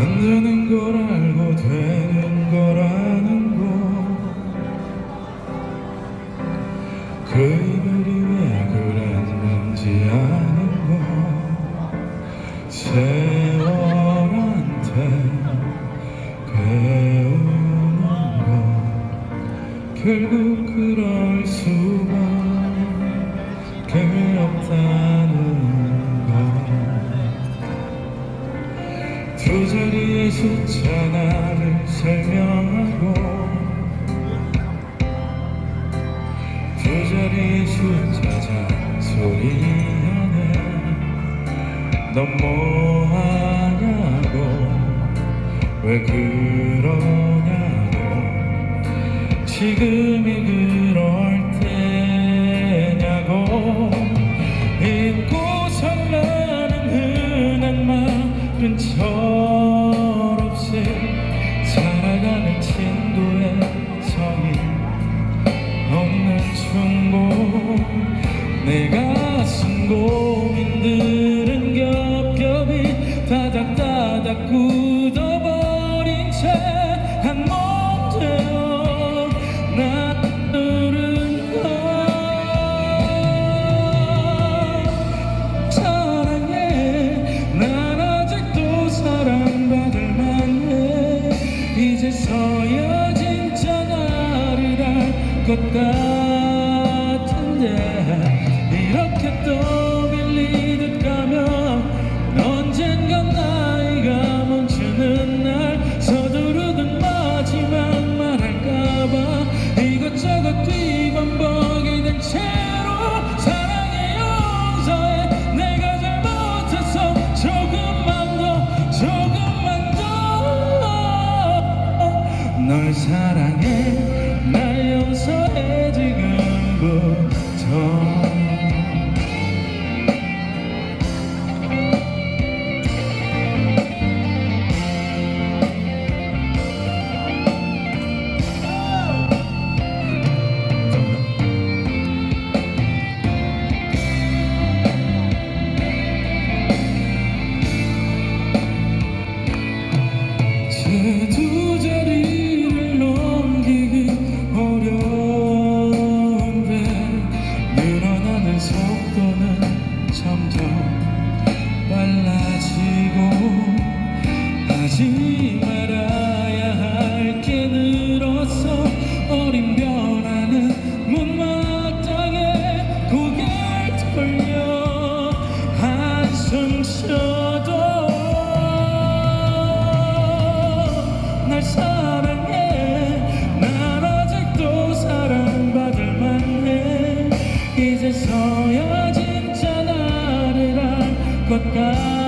되는 걸 알고 되는 거라는 거. 그들이 왜 그랬는지 아는 거. 세월한테 배우는 거. 결국 그럴 수밖에 없다는 자리의 숫자 나를 설명하고 두 자리의 숫자 잔소리 하네. 넌 뭐하냐고 왜 그러냐고. 지금이 내 가슴 고민들은 겹겹이 다닥다닥 굳어버린 채한 몸 되어 나누는 걸. 사랑해. 난 아직도 사랑받을 만해. 이제서야 진짜 나를 알 것 같은 점점 빨라지고 하지 말아 이제서야 진짜 나를 알 것 같은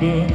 내